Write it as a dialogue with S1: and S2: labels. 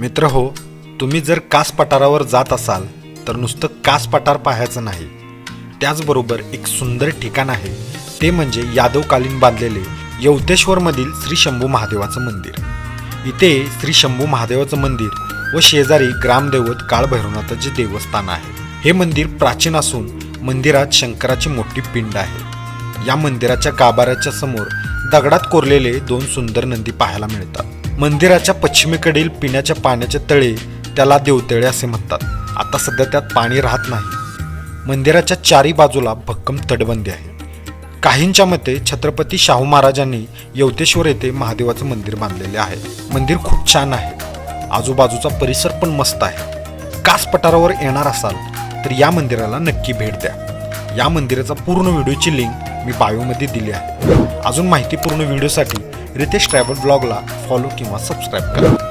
S1: मित्र हो तुम्ही जर कास पठारावर जात असाल तर नुसतं कास पठार पाहायचं नाही. त्याचबरोबर एक सुंदर ठिकाण आहे ते म्हणजे यादवकालीन बांधलेले यवतेश्वरमधील श्री शंभू महादेवाचं मंदिर. इथे श्री शंभू महादेवाचं मंदिर व शेजारी ग्रामदैवत काळभैरवनाथाचे देवस्थान आहे. हे मंदिर प्राचीन असून मंदिरात शंकराची मोठी पिंड आहे. या मंदिराच्या गाभाऱ्याच्या समोर दगडात कोरलेले दोन सुंदर नंदी पाहायला मिळतात. मंदिराच्या पश्चिमेकडील पिण्याच्या पाण्याचे तळे त्याला देवतळे असे म्हणतात. आता सध्या त्यात पाणी राहत नाही. मंदिराच्या चारी बाजूला भक्कम तटबंदी आहे. काहींच्या मते छत्रपती शाहू महाराजांनी यवतेश्वर येथे महादेवाचं मंदिर बांधलेले आहे. मंदिर खूप छान आहे. आजूबाजूचा परिसर पण मस्त आहे. कास पठारावर येणार असाल तर या मंदिराला नक्की भेट द्या. या मंदिराचा पूर्ण व्हिडिओची लिंक मी बायोमध्ये दिली आहे. अजून माहितीपूर्ण व्हिडिओसाठी रितेश ट्रॅव्हल ब्लॉगला फॉलो किंवा सबस्क्राईब करा.